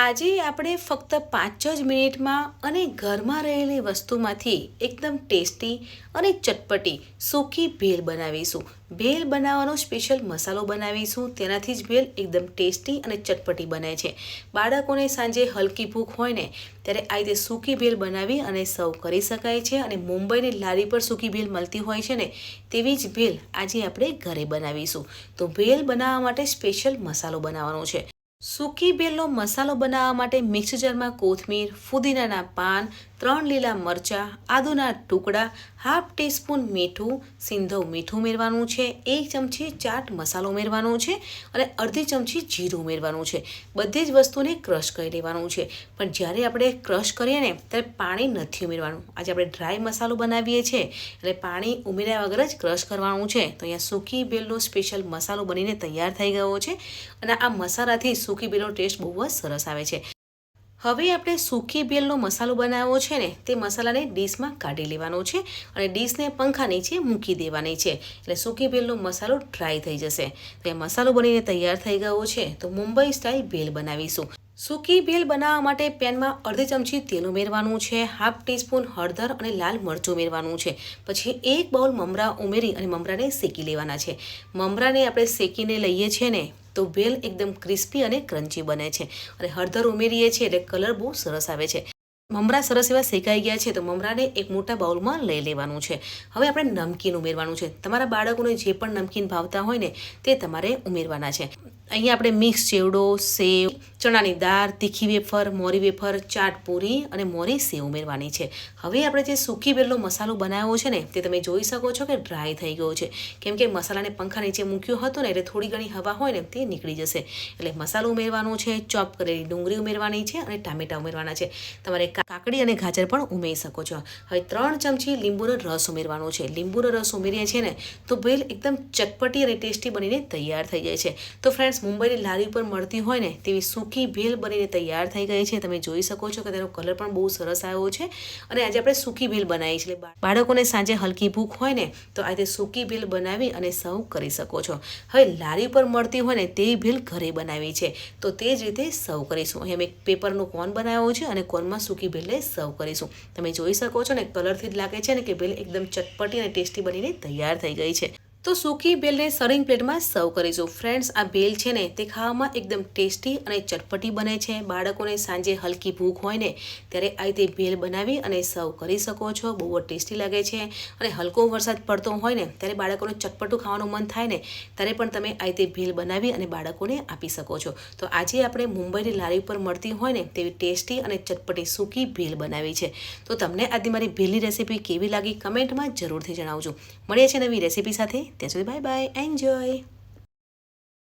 આજે આપણે ફક્ત પાંચ જ મિનિટમાં અને ઘરમાં રહેલી વસ્તુમાંથી એકદમ ટેસ્ટી અને ચટપટી સૂકી ભેલ બનાવીશું. ભેલ બનાવવાનો સ્પેશિયલ મસાલો બનાવીશું. તેનાથી જ ભેલ એકદમ ટેસ્ટી અને ચટપટી બને છે. બાળકોને સાંજે હલકી ભૂખ હોય ને, ત્યારે આ રીતે સૂકી ભેલ બનાવી અને સર્વ કરી શકાય છે અને મુંબઈની લારી પર સૂકી ભેલ મળતી હોય છે ને, તેવી જ ભેલ આજે આપણે ઘરે બનાવીશું. તો ભેલ બનાવવા માટે સ્પેશિયલ મસાલો બનાવવાનો છે. સૂકી બેલનો મસાલો બનાવવા માટે મિક્સ જારમાં કોથમીર, ફુદીનાના પાન, ત્રણ લીલા મરચાં, આદુના ટુકડા, હાફ ટીસ્પૂન મીઠું, સિંધો મીઠું ઉમેરવાનું છે, એક ચમચી ચાટ મસાલો ઉમેરવાનો છે અને અડધી ચમચી જીરું ઉમેરવાનું છે. બધી જ વસ્તુને ક્રશ કરી લેવાનું છે. પણ જ્યારે આપણે ક્રશ કરીએ ને, ત્યારે પાણી નથી ઉમેરવાનું. આજે આપણે ડ્રાય મસાલો બનાવીએ છીએ એટલે પાણી ઉમેર્યા વગર જ ક્રશ કરવાનું છે. તો અહીંયા સૂકી બેલનો સ્પેશિયલ મસાલો બનીને તૈયાર થઈ ગયો છે અને આ મસાલાથી સૂકી બેલનો ટેસ્ટ બહુ જ સરસ આવે છે. હવે આપણે સૂકી બેલનો મસાલો બનાવવો છે ને, તે મસાલાને ડીશમાં કાઢી લેવાનો છે અને ડીશને પંખા નીચે મૂકી દેવાની છે. એટલે સૂકી બેલનો મસાલો ડ્રાય થઈ જશે. તો એ મસાલો બનીને તૈયાર થઈ ગયો છે, તો મુંબઈ સ્ટાઇલ ભેલ બનાવીશું. સૂકી ભેલ બનાવવા માટે પેનમાં અડધી ચમચી તેલ ઉમેરવાનું છે, હાફ ટીસ્પૂન હળદર અને લાલ મરચું ઉમેરવાનું છે. પછી એક બાઉલ મમરા ઉમેરી અને મમરાને શેકી લેવાના છે. મમરાને આપણે શેકીને લઈએ છીએ ને તો ભેલ એકદમ ક્રિસ્પી અને ક્રન્ચી બને છે અને હળદર ઉમેરીએ છીએ એટલે કલર બહુ સરસ આવે છે. મમરા સરસ એવા શેકાઈ ગયા છે તો મમરાને એક મોટા બાઉલમાં લઈ લેવાનું છે. હવે આપણે નમકીન ઉમેરવાનું છે. તમારા બાળકોને જે પણ નમકીન ભાવતા હોય ને તે તમારે ઉમેરવાના છે. અહીંયા આપણે મિક્સ ચેવડો, સેવ, ચણાની દાળ, તીખી વેફર, મોરી વેફર, ચાટ પૂરી અને મોરી સેવ ઉમેરવાની છે. હવે આપણે જે સૂકી બેલનો મસાલો બનાવ્યો છે ને, તે તમે જોઈ શકો છો કે ડ્રાય થઈ ગયો છે. કેમ કે મસાલાને પંખા નીચે મૂક્યો હતો ને, એટલે થોડી ઘણી હવા હોય ને, તે નીકળી જશે. એટલે મસાલો ઉમેરવાનો છે, ચોપ કરેલી ડુંગળી ઉમેરવાની છે અને ટામેટા ઉમેરવાના છે. તમારે કાકડી અને ગાજર પણ ઉમેરી શકો છો. હવે ત્રણ ચમચી લીંબુનો રસ ઉમેરવાનો છે. લીંબુનો રસ ઉમેરીએ છીએ ને, તો ભેલ એકદમ ચટપટી અને ટેસ્ટી બનીને તૈયાર થઈ જાય છે. તો ફ્રેન્ડ્સ મુંબઈની લારી પર મળતી હોય ને તેવી સૂકી ભેલ બનીને તૈયાર થઈ ગઈ છે. તમે જોઈ શકો છો કે તેનો કલર પણ બહુ સરસ આવ્યો છે અને આજે આપણે સૂકી ભેલ બનાવી છે. બાળકોને સાંજે હલકી ભૂખ હોય ને તો આજે સૂકી ભેલ બનાવી અને સર્વ કરી શકો છો. હવે લારી પર મળતી હોય ને તેવી ભેલ ઘરે બનાવી છે. તો તે જ રીતે સર્વ કરીશું. અહીં અમે એક પેપરનો કોન બનાવ્યો છે અને કોનમાં સૂકી ભેલને સર્વ કરીશું. તમે જોઈ શકો છો ને કલરથી જ લાગે છે ને કે ભેલ એકદમ ચટપટી અને ટેસ્ટી બનીને તૈયાર થઈ ગઈ છે. તો સૂકી ભેલને સર્વિંગ પ્લેટમાં સર્વ કરીશું. ફ્રેન્ડ્સ આ ભેલ છે ને, તે ખાવામાં એકદમ ટેસ્ટી અને ચટપટી બને છે. બાળકોને સાંજે હલકી ભૂખ હોય ને, ત્યારે આ રીતે ભેલ બનાવી અને સર્વ કરી શકો છો. બહુ જ ટેસ્ટી લાગે છે. અને હલકો વરસાદ પડતો હોય ને, ત્યારે બાળકોને ચટપટું ખાવાનું મન થાય ને, ત્યારે પણ તમે આ રીતે ભેલ બનાવી અને બાળકોને આપી શકો છો. તો આજે આપણે મુંબઈની લારી ઉપર મળતી હોય ને, તેવી ટેસ્ટી અને ચટપટી સૂકી ભેલ બનાવી છે. તો તમને આજે મારી ભેલની રેસીપી કેવી લાગી કમેન્ટમાં જરૂરથી જણાવજો. મળીએ છે નવી રેસીપી સાથે. Thanks for bye-bye. Enjoy!